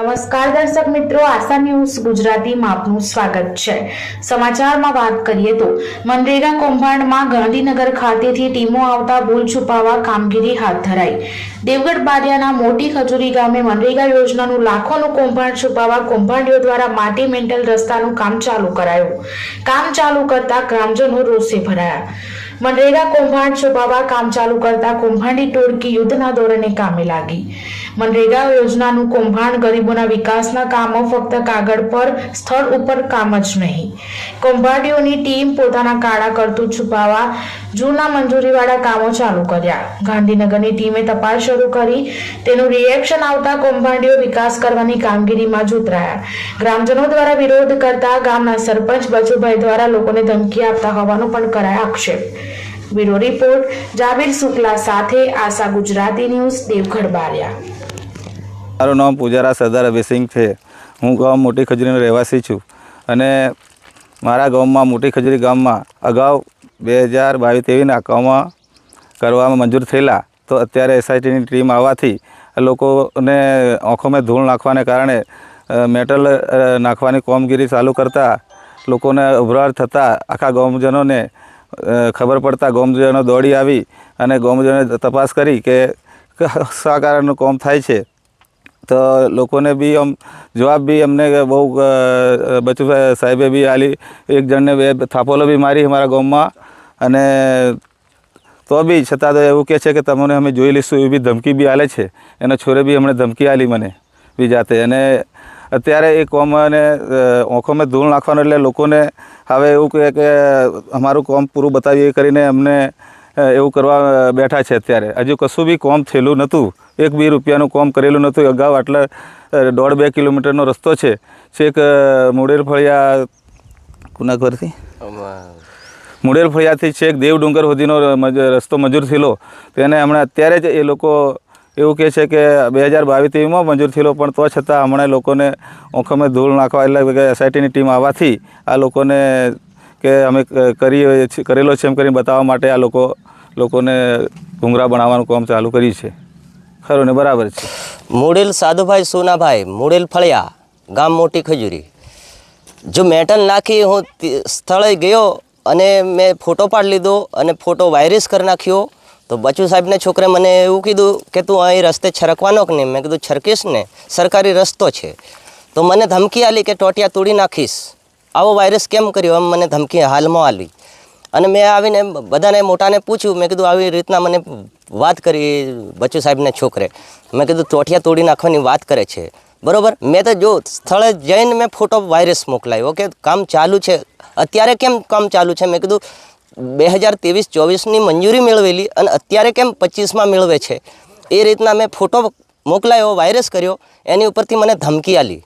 નમસ્કાર દર્શક મિત્રો, આશા ન્યૂઝ ગુજરાતીમાં આપનું સ્વાગત છે. સમાચારમાં વાત કરીએ તો, મનરેગા કૌભાંડમાં ગાંધીનગર ખાતેથી ટીમો આવતા ભૂલ છુપાવવા કામગીરી હાથ ધરાઈ. દેવગઢ બારિયાના મોટી ખજૂરી ગામે મનરેગા યોજનાનું લાખોનું કૌભાંડ છુપાવવા કૌભાંડીઓ દ્વારા માટી મેન્ટલ રસ્તાનું કામ ચાલુ કરાયું. કામ ચાલુ કરતા ગ્રામજનો રોષે ભરાયા. મનરેગા કૌભાંડ છુપાવવા કામ ચાલુ કરતા કૌભાંડી ટોળકી યુદ્ધના ધોરણે કામે લાગી. મનરેગા યોજનાનું કૌભાંડ ગરીબોના વિકાસના કામો ફક્ત કાગળ પર, સ્થળ ઉપર કામ જ નહીં. કૌભાંડીઓની ટીમ પોતાના કાળા કરતું છુપાવા જૂના મંજૂરીવાળા કામો ચાલુ કર્યા. ગાંધીનગરની ટીમે તપાસ શરૂ કરી. તેનું રિએક્શન આવતા કૌભાંડીઓ વિકાસ કરવાની કામગીરીમાં જોતરાયા ગ્રામજનો દ્વારા વિરોધ કરતા ગામના સરપંચ બચુભાઈ દ્વારા લોકોને ધમકી આપતા હોવાનો પણ કરાય આક્ષેપ. બ્યુરો રિપોર્ટ, જાબીર શુક્લા સાથે આશા ગુજરાતી ન્યૂઝ દેવગઢ બારિયા. મારું નામ પૂજારા સરદાર અભિસિંહ છે. હું ગામ મોટી ખજરીનો રહેવાસી છું. અને મારા ગામમાં મોટી ખજરી ગામમાં અગાઉ બે હજાર બાવીસ તેવીના કામમાં કરવામાં મંજૂર થયેલા, તો અત્યારે એસઆઈટીની ટીમ આવવાથી લોકોને આંખોમાં ધૂળ નાખવાને કારણે મેટલ નાખવાની કામગીરી ચાલુ કરતાં, લોકોને ઉભરાટ થતાં આખા ગામજનોને ખબર પડતા ગામજનો દોડી આવી અને ગામજનોએ તપાસ કરી કે, શા કારણનું કામ થાય છે. તો લોકોને બી આમ જવાબ બી અમને બહુ બચુ સાહેબે બી આલી, એક જણને બે થાપોલો બી મારી અમારા ગામમાં. અને તો બી છતાં તો એવું કહે છે કે તમને અમે જોઈ લઈશું એવી બી ધમકી બી આલે છે. એના છોરે બી હમણાં ધમકી આલી મને બી જાતે. અને અત્યારે એ કોમ અને ઓંખોમાં ધૂળ નાખવાનું એટલે લોકોને હવે એવું કહે કે અમારું કોમ પૂરું બતાવીએ એ કરીને અમને એવું કરવા બેઠા છે અત્યારે. હજુ કશું બી કોમ થયેલું નહોતું. એક બી રૂપિયાનું કોમ કરેલું નથી અગાઉ આટલા દોઢ બે કિલોમીટરનો રસ્તો છે. છેક અ, મુડેર ફળિયા કુના ઘરથી મુડેર ફળિયાથી છેક દેવ ડુંગર સુધીનો રસ્તો મંજૂર થયેલો. તેને હમણાં અત્યારે જ એ લોકો એવું કહે છે કે બે હજાર બાવીસ તેવીમાં મંજૂર થયેલો પણ તો છતાં હમણાં લોકોને ઓખમે ધૂળ નાખવા એટલે એસઆઈટીની ટીમ આવવાથી આ લોકોને કે અમે કરી કરેલો છે એમ કરીને બતાવવા માટે આ લોકો લોકોને ઘૂંઘરા બનાવવાનું કામ ચાલુ કર્યું છે. ખરું ને, બરાબર છે. મૂળેલ સાધુભાઈ સોનાભાઈ મૂળેલ ફળિયા, ગામ મોટી ખજૂરી. જો મેટલ નાખી હું સ્થળે ગયો અને મેં ફોટો પાડી લીધો અને ફોટો વાયરસ કરી નાખ્યો, તો બચુ સાહેબને છોકરે મને એવું કીધું કે તું અહીં રસ્તે છરકવાનો કે નહીં? મેં કીધું, છરકીશ ને, સરકારી રસ્તો છે. તો મને ધમકી આલી કે ટોટિયા તોડી નાખીશ. આવો વાયરસ કેમ કર્યો? એમ મને ધમકી હાલમાં આલી. અને મેં આવીને બધાને મોટાને પૂછ્યું, મેં કીધું, આવી રીતના મને વાત કરી બચ્ચુ સાહેબને છોકરે. મેં કીધું, ચોઠિયા તોડી નાખવાની વાત કરે છે. બરોબર? મેં તો જો સ્થળે જઈને મેં ફોટો વાયરસ મોકલાયો કે કામ ચાલુ છે. અત્યારે કેમ કામ ચાલુ છે? મેં કીધું, બે હજાર ત્રેવીસ ચોવીસની મંજૂરી મેળવેલી અને અત્યારે કેમ પચીસમાં મેળવે છે? એ રીતના મેં ફોટો મોકલાયો, વાયરસ કર્યો, એની ઉપરથી મને ધમકી આલી.